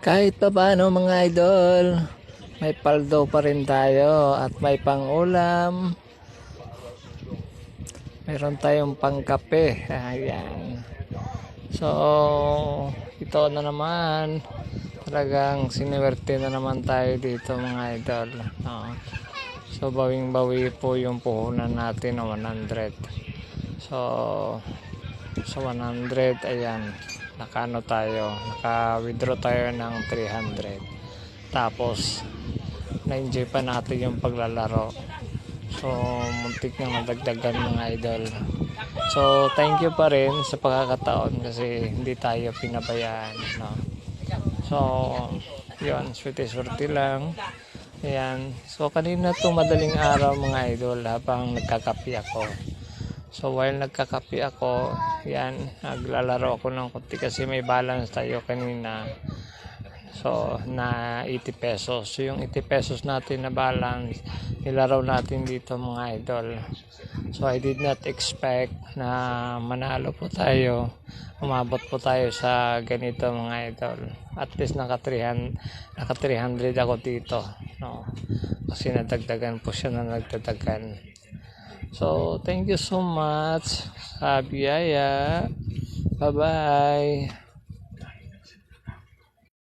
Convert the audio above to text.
Kahit pa paano mga idol, may paldo pa rin tayo at may pangulam. Meron tayong pangkape. Ayan. So, ito na naman. Talagang siniwerte na naman tayo dito mga idol. No? So, bawing-bawi po yung puhunan natin na 100. So, sa 100, ayan, nakano tayo, naka-withdraw tayo ng 300. Tapos, na-enjoy pa natin yung paglalaro. So, muntik na madagdagan mga idol. So, thank you pa rin sa pagkakataon kasi hindi tayo pinabayaan. No? So, yun, swerte-swerte lang. Ayan. So, kanina to madaling araw mga idol habang nagkakapi ako. So, while nagkakapi ako, yan, naglalaro ako ng konti kasi may balance tayo kanina. So, na 80 pesos. So, yung 80 pesos natin na balance, nilaro natin dito mga idol. So, I did not expect na manalo po tayo. Umabot po tayo sa ganito mga idol. At least naka 300, naka 300 ako dito. No? Kasi nadagdagan po siya na nagdadagan. So, thank you so much biyaya. Bye-bye.